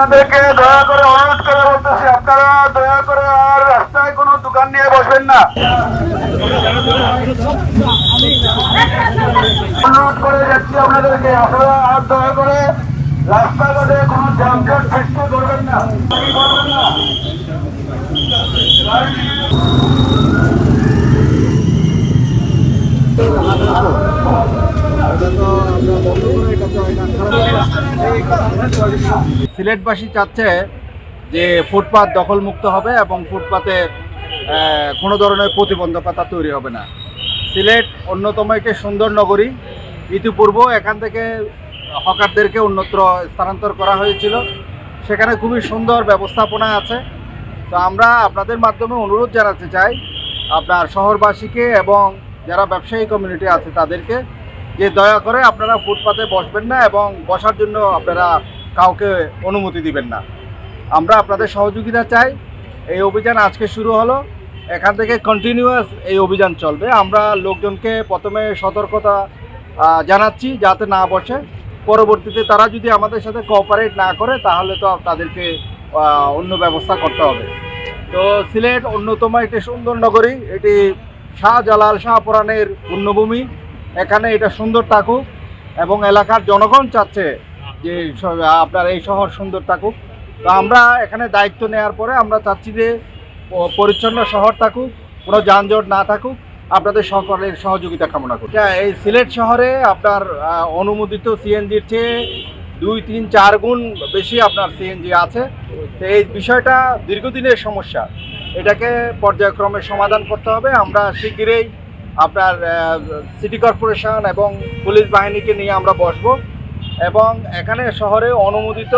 আপনাদেরকে দয়া করে অনুরোধ করে বলতেছি, আপনারা দয়া করে আর রাস্তায় কোনো দোকান নিয়ে বসবেন না। অনুরোধ করে যাচ্ছি আপনাদেরকে, আপনারা আর দয়া করে রাস্তাঘাটে কোনো যানজট সৃষ্টি করবেন না করবেন না। সিলেটবাসী চাচ্ছে যে ফুটপাত দখলমুক্ত হবে এবং ফুটপাতে কোনো ধরনের প্রতিবন্ধকতা তৈরি হবে না। সিলেট অন্যতম একটি সুন্দর নগরী। ইতিপূর্ব এখান থেকে হকারদেরকে অন্যত্র স্থানান্তর করা হয়েছিল। সেখানে খুবই সুন্দর ব্যবস্থাপনা আছে। তো আমরা আপনাদের মাধ্যমে অনুরোধ জানাতে চাই, আপনার শহরবাসীকে এবং যারা ব্যবসায়ী কমিউনিটি আছে তাদেরকে যে দয়া করে আপনারা ফুটপাতে বসবেন না এবং বসার জন্য আপনারা কাউকে অনুমতি দিবেন না। আমরা আপনাদের সহযোগিতা চাই। এই অভিযান আজকে শুরু হলো। এখান থেকে কন্টিনিউয়াস এই অভিযান চলবে। আমরা লোকজনকে প্রথমে সতর্কতা জানাচ্ছি যাতে না বসে। পরবর্তীতে তারা যদি আমাদের সাথে কোঅপারেট না করে, তাহলে তো তাদেরকে অন্য ব্যবস্থা করতে হবে। তো সিলেট অন্যতম একটি সুন্দর নগরী। এটি শাহজালাল শাহপুরাণের পুণ্যভূমি এখানে এটা সুন্দর থাকুক এবং এলাকার জনগণ চাচ্ছে যে আপনার এই শহর সুন্দর থাকুক তো আমরা এখানে দায়িত্ব নেওয়ার পরে আমরা চাচ্ছি যে পরিচ্ছন্ন শহর থাকুক কোনো যানজট না থাকুক, আপনাদের সকলের সহযোগিতা কামনা করি। এই সিলেট শহরে আপনার অনুমোদিত সিএনজির চেয়ে দুই, তিন, চার গুণ বেশি আপনার সিএনজি আছে। তো এই বিষয়টা দীর্ঘদিনের সমস্যা। এটাকে পর্যায়ক্রমে সমাধান করতে হবে। আমরা শিগগিরই আপনার সিটি কর্পোরেশন এবং পুলিশ বাহিনীকে নিয়ে আমরা বসব। এবং এখানে শহরে অনুমোদিত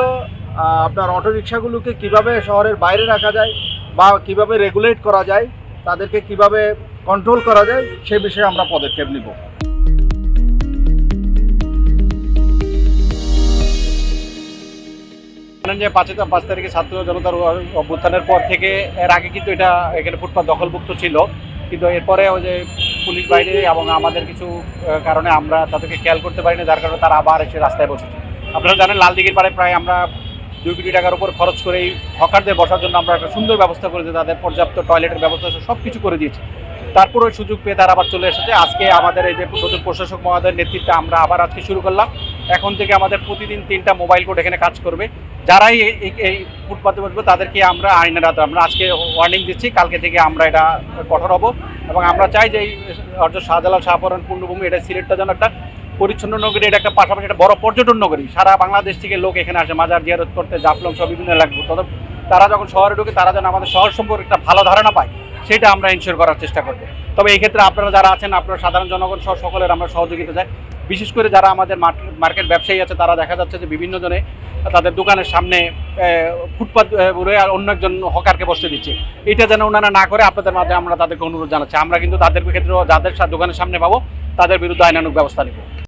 আপনার অটোরিকশাগুলোকে কীভাবে শহরের বাইরে রাখা যায় বা কীভাবে রেগুলেট করা যায়, তাদেরকে কীভাবে কন্ট্রোল করা যায়, সে বিষয়ে আমরা পদক্ষেপ নিব। যে পাঁচই পাঁচ তারিখে ছাত্র জনতার অভ্যুত্থানের পর থেকে, এর আগে কিন্তু এটা এখানে ফুটপাত দখলমুক্ত ছিল। কিন্তু এরপরে ওই যে পুলিশ বাইরে এবং আমাদের কিছু কারণে আমরা তাদেরকে খেয়াল করতে পারিনি, যার কারণে তারা আবার এসে রাস্তায় বসেছে। আপনারা জানেন, লালদিঘির পাড়ে প্রায় আমরা দুই কোটি টাকার উপর খরচ করে এই হকারদের বসার জন্য আমরা একটা সুন্দর ব্যবস্থা করেছি, তাদের পর্যাপ্ত টয়লেটের ব্যবস্থা সব কিছু করে দিয়েছি। তারপরে ওই সুযোগ পেয়ে তারা আবার চলে এসেছে। আজকে আমাদের এই যে নতুন প্রশাসক মহোদয়ের নেতৃত্বে আমরা আবার আজকে শুরু করলাম। এখন থেকে আমাদের প্রতিদিন তিনটা মোবাইল কোড এখানে কাজ করবে। যারাই এই- ফুটপাতে বসবে তাদেরকে আমরা আইনের হাতে আমরা আজকে ওয়ার্নিং দিচ্ছি, কালকে থেকে আমরা এটা কঠোর হব। এবং আমরা চাই যে এই অর্জ শাহজালাল শাহপরান পূর্ণভূমি, এটা সিলেটটা যেন একটা পরিচ্ছন্ন নগরী, এটা একটা পাশাপাশি একটা বড় পর্যটন নগরী। সারা বাংলাদেশ থেকে লোক এখানে আসে, মাজার জিয়ারত করতে, জাফলং সব বিভিন্ন এলাকা তারা যখন শহরে ঢুকে, তারা যেন আমাদের শহর সম্পর্কে একটা ভালো ধারণা পায়। সেটা আমরা ইনশিওর করার চেষ্টা করব। তবে এই ক্ষেত্রে আপনারা যারা আছেন, আপনারা সাধারণ জনগণ সহ সকলের আমরা সহযোগিতা চাই। বিশেষ করে যারা আমাদের মার্কেট ব্যবসায়ী আছে, তারা দেখা যাচ্ছে যে বিভিন্ন জনে তাদের দোকানের সামনে ফুটপাত রয়ে আর অন্য একজন হকারকে বসতে দিচ্ছে। এটা যেন ওনারা না করে, আপনাদের মাধ্যমে আমরা তাদেরকে অনুরোধ জানাচ্ছি। আমরা কিন্তু তাদের ক্ষেত্রে যাদের দোকানের সামনে পাবো, তাদের বিরুদ্ধে আইনানুক ব্যবস্থা নেব।